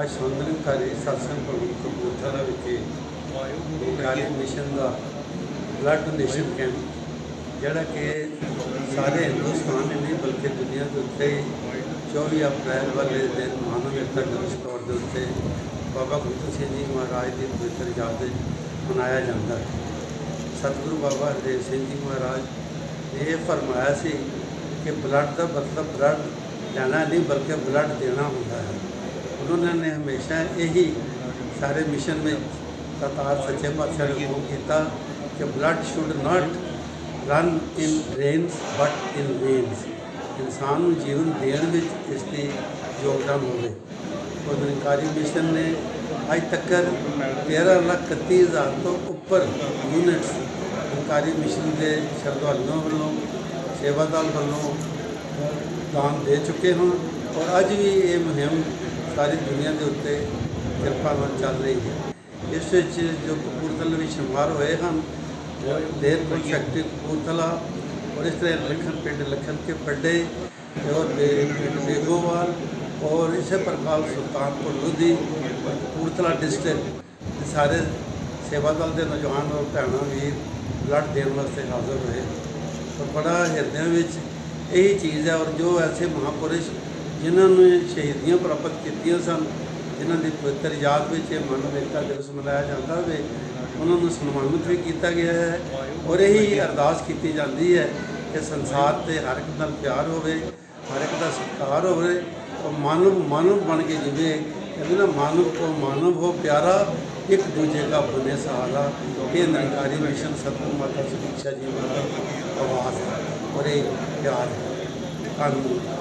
ਅੱਜ ਸੰਦਰਨਕਾਰੀ ਸਤਸੰਗ ਭਗਤ ਕਪੂਰਥਲਾ ਵਿਖੇ ਕਾਲੀ ਮਿਸ਼ਨ ਦਾ ਬਲੱਡ ਡੋਨੇਸ਼ਨ ਕੈਂਪ ਜਿਹੜਾ ਕਿ ਸਾਰੇ ਹਿੰਦੁਸਤਾਨ ਹੀ ਨਹੀਂ ਬਲਕਿ ਦੁਨੀਆ ਦੇ ਉੱਤੇ ਹੀ 24 ਅਪ੍ਰੈਲ ਵਾਲੇ ਦਿਨ ਮਾਨਵ ਦਿਵਸ ਤੌਰ ਦੇ ਉੱਤੇ ਬਾਬਾ ਗੁਰੂ ਸਿੰਘ ਜੀ ਮਹਾਰਾਜ ਦੀ ਪਵਿੱਤਰ ਯਾਦ ਵਿੱਚ ਮਨਾਇਆ ਜਾਂਦਾ ਹੈ। ਸਤਿਗੁਰੂ ਬਾਬਾ ਹਰਦੇਵ ਸਿੰਘ ਜੀ ਮਹਾਰਾਜ ਨੇ ਇਹ ਫਰਮਾਇਆ ਸੀ ਕਿ ਬਲੱਡ ਦਾ ਮਤਲਬ ਬਲੱਡ ਲੈਣਾ ਨਹੀਂ ਬਲਕਿ ਬਲੱਡ ਦੇਣਾ ਹੁੰਦਾ ਹੈ। ਉਹਨਾਂ ਨੇ ਹਮੇਸ਼ਾ ਇਹੀ ਸਾਰੇ ਮਿਸ਼ਨ ਵਿੱਚ ਕਤਾਰ ਸੱਚੇ ਪਾਤਸ਼ਾਹ ਨੇ ਹੁਕਮ ਕੀਤਾ ਕਿ blood should not run in drains but in veins ਇਨਸਾਨ ਨੂੰ ਜੀਵਨ ਦੇਣ ਵਿੱਚ ਇਸ ਦੀ ਯੋਗਦਾਨ ਹੋਵੇ। ਉਹ ਨਿਰੰਕਾਰੀ ਮਿਸ਼ਨ ਨੇ ਅੱਜ ਤੱਕ 13 ਲੱਖ 31 ਹਜ਼ਾਰ ਤੋਂ ਉੱਪਰ ਯੂਨਿਟਸ ਨਿਰੰਕਾਰੀ ਮਿਸ਼ਨ ਦੇ ਸ਼ਰਧਾਲੂਆਂ ਵੱਲੋਂ, ਸੇਵਾਦਾਰ ਵੱਲੋਂ ਦਾਨ ਦੇ ਚੁੱਕੇ ਹਨ ਔਰ ਅੱਜ ਵੀ ਇਹ ਮੁਹਿੰਮ ਸਾਰੀ ਦੁਨੀਆ ਦੇ ਉੱਤੇ ਕਿਰਪਾ ਨਾਲ ਚੱਲ ਰਹੀ ਹੈ। ਇਸ ਵਿੱਚ ਜੋ ਕਪੂਰਥਲਾ ਵਿੱਚ ਸ਼ੁਮਾਰ ਹੋਏ ਹਨ ਦੇਰ ਫੈਕਟਰੀ ਕਪੂਰਥਲਾ ਔਰ ਇਸ ਤਰ੍ਹਾਂ ਲਖਨ ਪਿੰਡ ਲਖਨ ਕੇ ਪੱਡੇ ਔਰ ਬੇ- ਪਿੰਡ ਬੇਗੋਵਾਲ ਔਰ ਇਸੇ ਪ੍ਰਕਾਰ ਸੁਲਤਾਨਪੁਰ ਲੋਧੀ ਔਰ ਕਪੂਰਥਲਾ ਡਿਸਟ੍ਰਿਕਟ ਇਹ ਸਾਰੇ ਸੇਵਾ ਦਲ ਦੇ ਨੌਜਵਾਨ ਔਰ ਭੈਣਾਂ ਵੀਰ ਬਲੱਡ ਦੇਣ ਵਾਸਤੇ ਹਾਜ਼ਰ ਹੋਏ। ਔਰ ਬੜਾ ਹਿਰਦਿਆਂ ਵਿੱਚ ਇਹੀ ਚੀਜ਼ ਹੈ ਔਰ ਜੋ ਐਸੇ ਮਹਾਪੁਰਸ਼ ਜਿਨ੍ਹਾਂ ਨੇ ਸ਼ਹੀਦੀਆਂ ਪ੍ਰਾਪਤ ਕੀਤੀਆਂ ਸਨ, ਜਿਨ੍ਹਾਂ ਦੀ ਪਵਿੱਤਰ ਯਾਦ ਵਿੱਚ ਇਹ ਮਾਨਵ ਏਕਤਾ ਦਿਵਸ ਮਨਾਇਆ ਜਾਂਦਾ ਹੋਵੇ ਉਹਨਾਂ ਨੂੰ ਸਨਮਾਨਿਤ ਵੀ ਕੀਤਾ ਗਿਆ ਹੈ ਔਰ ਇਹੀ ਅਰਦਾਸ ਕੀਤੀ ਜਾਂਦੀ ਹੈ ਕਿ ਸੰਸਾਰ ਤੇ ਹਰ ਇੱਕ ਨਾਲ ਪਿਆਰ ਹੋਵੇ, ਹਰ ਇੱਕ ਦਾ ਸਤਿਕਾਰ ਹੋਵੇ ਔਰ ਮਾਨਵ ਮਾਨਵ ਬਣ ਕੇ ਜਿਵੇ ਕਹਿੰਦੇ ਨਾ ਮਾਨਵ ਕੋ ਮਾਨਵ ਹੋ, ਪਿਆਰਾ ਇੱਕ ਦੂਜੇ ਦਾ ਬਨੇ ਸਹਾਰਾ, ਇਹ ਨਿਰੰਕਾਰੀ ਮਿਸ਼ਨ ਸਤਿਗੁਰੂ ਮਾਤਾ ਸੁਖਿਆ ਜੀ ਮਹਾਰਾਜ ਆਵਾਜ਼ ਹੈ ਔਰ ਇਹ ਪਿਆਰ ਹੈ। ਧੰਨਵਾਦ।